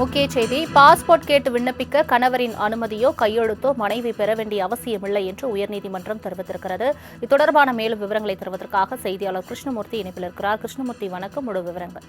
முக்கிய செய்தி பாஸ்போர்ட் கேட்டு விண்ணப்பிக்க கணவரின் அனுமதியோ கையெழுத்தோ மனைவி பெற வேண்டிய அவசியமில்லை என்று உயர்நீதிமன்றம் தெரிவித்திருக்கிறது. இது தொடர்பான மேலும் விவரங்களை தருவதற்காக செய்தியாளர் கிருஷ்ணமூர்த்தி இணைப்பில் இருக்கிறார். கிருஷ்ணமூர்த்தி வணக்கம். முழு விவரங்கள்.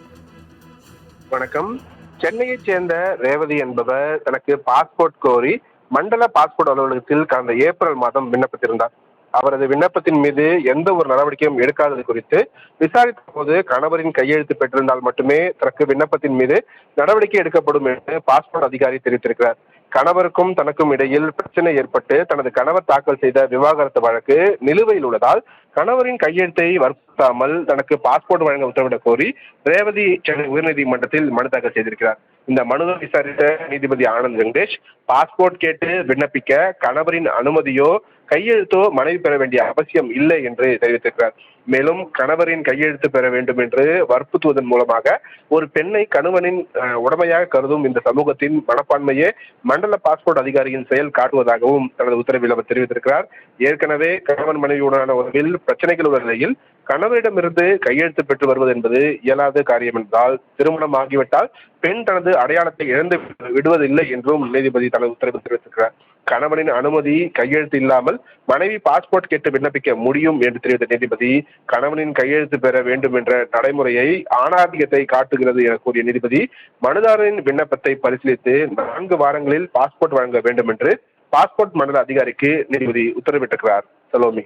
வணக்கம். சென்னையைச் சேர்ந்த ரேவதி என்பவர் தனக்கு பாஸ்போர்ட் கோரி மண்டல பாஸ்போர்ட் அலுவலகத்தில் கடந்த ஏப்ரல் மாதம் விண்ணப்பித்திருந்தார். அவரது விண்ணப்பத்தின் மீது எந்த ஒரு நடவடிக்கையும் எடுக்காதது குறித்து விசாரித்த போது கணவரின் கையெழுத்து பெற்றிருந்தால் மட்டுமே தனக்கு விண்ணப்பத்தின் மீது நடவடிக்கை எடுக்கப்படும் என்று பாஸ்போர்ட் அதிகாரி தெரிவித்திருக்கிறார். கணவருக்கும் தனக்கும் இடையில் பிரச்சனை ஏற்பட்டு தனது கணவர் தாக்கல் செய்த விவாகரத்து வழக்கு நிலுவையில் உள்ளதால் கணவரின் கையெழுத்தை வற்புறுத்தாமல் தனக்கு பாஸ்போர்ட் வழங்க உத்தரவிடக் கோரி ரேவதி சென்னை உயர்நீதிமன்றத்தில் மனு தாக்கல் செய்திருக்கிறார். இந்த மனுவை விசாரித்த நீதிபதி ஆனந்த் வெங்கடேஷ் பாஸ்போர்ட் கேட்டு விண்ணப்பிக்க கணவரின் அனுமதியோ கையெழுத்தோ மனைவி பெற வேண்டிய அவசியம் இல்லை என்று தெரிவித்திருக்கிறார். மேலும் கணவரின் கையெழுத்து பெற வேண்டும் என்று வற்புறுத்துவதன் மூலமாக ஒரு பெண்ணை கணவனின் உடமையாக கருதும் இந்த சமூகத்தின் மனப்பான்மையே மண்டல பாஸ்போர்ட் அதிகாரியின் செயல் காட்டுவதாகவும் தனது உத்தரவில் அவர் தெரிவித்திருக்கிறார். ஏற்கனவே கணவன் மனைவியுடனான உறவில் பிரச்சனைகள் உள்ள நிலையில் கணவரிடமிருந்து கையெழுத்து பெற்று வருவது என்பது இயலாத காரியம் என்றால் திருமணம் ஆகிவிட்டால் பெண் தனது அடையாளத்தை இழந்து விடுவதில்லை என்றும் நீதிபதி தனது உத்தரவு தெரிவித்திருக்கிறார். கணவனின் அனுமதி கையெழுத்து இல்லாமல் மனைவி பாஸ்போர்ட் கேட்டு விண்ணப்பிக்க முடியும் என்று தெரிவித்த நீதிபதி கணவனின் கையெழுத்து பெற வேண்டும் என்ற நடைமுறையை ஆணாதிக்கத்தை காட்டுகிறது என கூறிய நீதிபதி மனுதாரரின் விண்ணப்பத்தை பரிசீலித்து நான்கு வாரங்களில் பாஸ்போர்ட் வழங்க வேண்டும் என்று பாஸ்போர்ட் மண்டல அதிகாரிக்கு நீதிபதி உத்தரவிட்டிருக்கிறார். சலோமி.